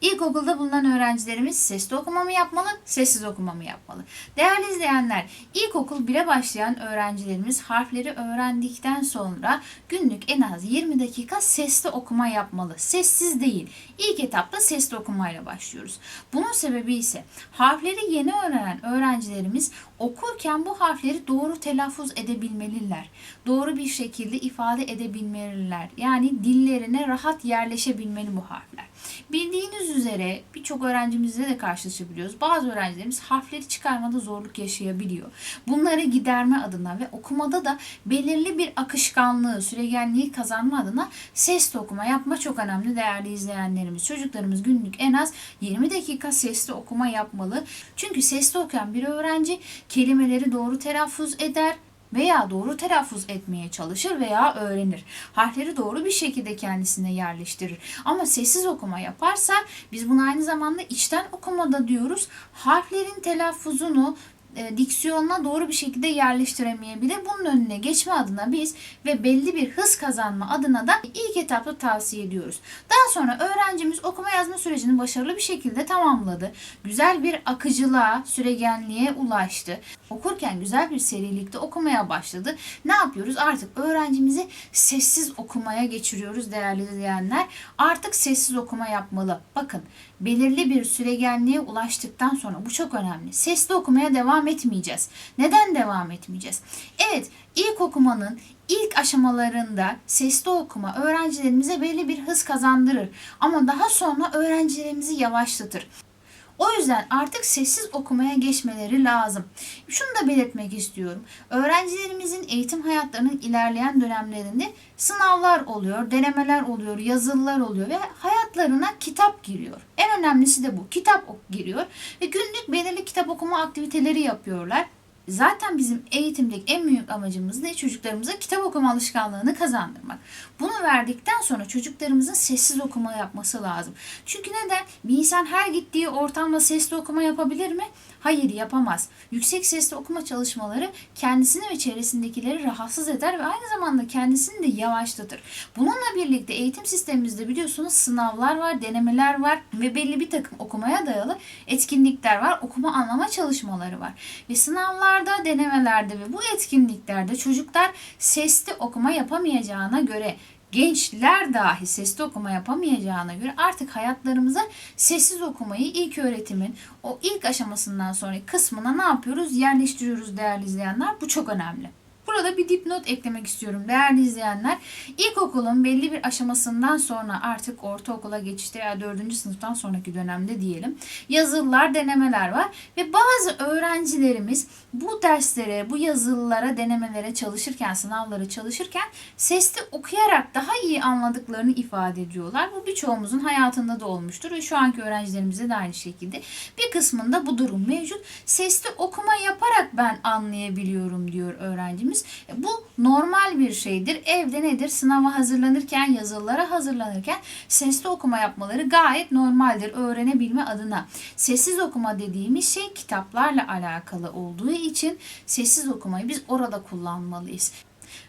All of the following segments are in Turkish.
İlkokulda bulunan öğrencilerimiz sesli okuma mı yapmalı, sessiz okuma mı yapmalı? Değerli izleyenler, ilkokul 1'e başlayan öğrencilerimiz harfleri öğrendikten sonra günlük en az 20 dakika sesli okuma yapmalı. Sessiz değil. İlk etapta sesli okumayla başlıyoruz. Bunun sebebi ise harfleri yeni öğrenen öğrencilerimiz okurken bu harfleri doğru telaffuz edebilmeliler. Doğru bir şekilde ifade edebilmeliler. Yani dillerine rahat yerleşebilmeli bu harfler. Bildiğiniz üzere birçok öğrencimizle de karşılaşabiliyoruz. Bazı öğrencilerimiz harfleri çıkarmada zorluk yaşayabiliyor. Bunları giderme adına ve okumada da belirli bir akışkanlığı, süregenliği kazanma adına sesli okuma yapma çok önemli değerli izleyenlerimiz. Çocuklarımız günlük en az 20 dakika sesli okuma yapmalı. Çünkü sesli okuyan bir öğrenci kelimeleri doğru telaffuz eder, veya doğru telaffuz etmeye çalışır veya öğrenir. Harfleri doğru bir şekilde kendisine yerleştirir. Ama sessiz okuma yaparsa biz bunu aynı zamanda içten okumada diyoruz. Harflerin telaffuzunu e, diksiyonuna doğru bir şekilde yerleştiremeyebilir. Bunun önüne geçme adına biz ve belli bir hız kazanma adına da ilk etapta tavsiye ediyoruz. Daha sonra öğrencimiz okuma yazma sürecini başarılı bir şekilde tamamladı. Güzel bir akıcılığa, süregenliğe ulaştı. Okurken güzel bir serilikte okumaya başladı. Ne yapıyoruz? Artık öğrencimizi sessiz okumaya geçiriyoruz değerli izleyenler. Artık sessiz okuma yapmalı. Bakın belirli bir süregenliğe ulaştıktan sonra bu çok önemli. Sesli okumaya devam etmeyeceğiz. Neden devam etmeyeceğiz? Evet, ilk okumanın ilk aşamalarında sesli okuma öğrencilerimize belli bir hız kazandırır. Ama daha sonra öğrencilerimizi yavaşlatır. O yüzden artık sessiz okumaya geçmeleri lazım. Şunu da belirtmek istiyorum. Öğrencilerimizin eğitim hayatlarının ilerleyen dönemlerinde sınavlar oluyor, denemeler oluyor, yazılılar oluyor ve hayatlarına kitap giriyor. En önemlisi de bu. Kitap giriyor ve günlük belirli kitap okuma aktiviteleri yapıyorlar. Zaten bizim eğitimdeki en büyük amacımız ne? Çocuklarımıza kitap okuma alışkanlığını kazandırmak. Bunu verdikten sonra çocuklarımızın sessiz okuma yapması lazım. Çünkü neden? Bir insan her gittiği ortamda sesli okuma yapabilir mi? Hayır yapamaz. Yüksek sesli okuma çalışmaları kendisini ve çevresindekileri rahatsız eder ve aynı zamanda kendisini de yavaşlatır. Bununla birlikte eğitim sistemimizde biliyorsunuz sınavlar var, denemeler var ve belli bir takım okumaya dayalı etkinlikler var. Okuma anlama çalışmaları var. Ve sınavlarda, denemelerde ve bu etkinliklerde çocuklar sesli okuma yapamayacağına göre gençler dahi sesli okuma yapamayacağına göre artık hayatlarımıza sessiz okumayı ilk öğretimin o ilk aşamasından sonraki kısmına ne yapıyoruz? Yerleştiriyoruz değerli izleyenler. Bu çok önemli. Burada bir dipnot eklemek istiyorum değerli izleyenler. İlkokulun belli bir aşamasından sonra artık ortaokula geçişte ya 4. sınıftan sonraki dönemde diyelim yazılılar, denemeler var ve bazı öğrencilerimiz bu derslere, bu yazılılara, denemelere çalışırken, sınavlara çalışırken sesli okuyarak daha iyi anladıklarını ifade ediyorlar. Bu birçoğumuzun hayatında da olmuştur ve şu anki öğrencilerimizde de aynı şekilde. Bir kısmında bu durum mevcut. Sesli okuma yaparak ben anlayabiliyorum diyor öğrencimiz. E, Bu normal bir şeydir. Evde nedir? Sınava hazırlanırken, yazılılara hazırlanırken sesli okuma yapmaları gayet normaldir öğrenebilme adına. Sessiz okuma dediğimiz şey kitaplarla alakalı olduğu için sessiz okumayı biz orada kullanmalıyız.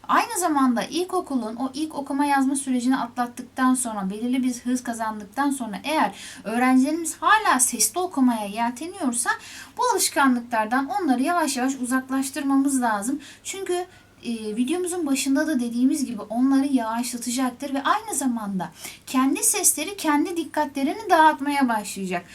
Aynı zamanda ilkokulun o ilk okuma yazma sürecini atlattıktan sonra belirli bir hız kazandıktan sonra eğer öğrencilerimiz hala sesli okumaya yelteniyorsa bu alışkanlıklardan onları yavaş yavaş uzaklaştırmamız lazım. Çünkü e, videomuzun başında da dediğimiz gibi onları yavaşlatacaktır ve aynı zamanda kendi sesleri kendi dikkatlerini dağıtmaya başlayacak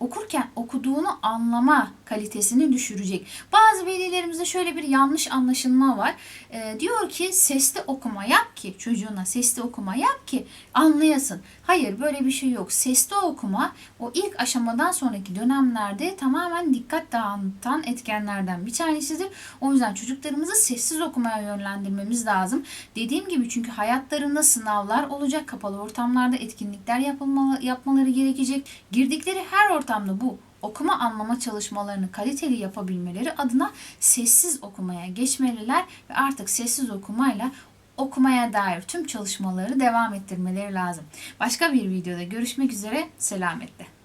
okurken okuduğunu anlama kalitesini düşürecek. Bazı velilerimizde şöyle bir yanlış anlaşılma var. Ee, diyor ki sesli okuma yap ki çocuğuna sesli okuma yap ki anlayasın. Hayır böyle bir şey yok. Sesli okuma o ilk aşamadan sonraki dönemlerde tamamen dikkat dağıtan etkenlerden bir tanesidir. O yüzden çocuklarımızı sessiz okumaya yönlendirmemiz lazım. Dediğim gibi çünkü hayatlarında sınavlar olacak. Kapalı ortamlarda etkinlikler yapılmalı, yapmaları gerekecek. Girdikleri her ortamda bu okuma anlama çalışmalarını kaliteli yapabilmeleri adına sessiz okumaya geçmeliler ve artık sessiz okumayla okumaya dair tüm çalışmaları devam ettirmeleri lazım. Başka bir videoda görüşmek üzere. Selametle.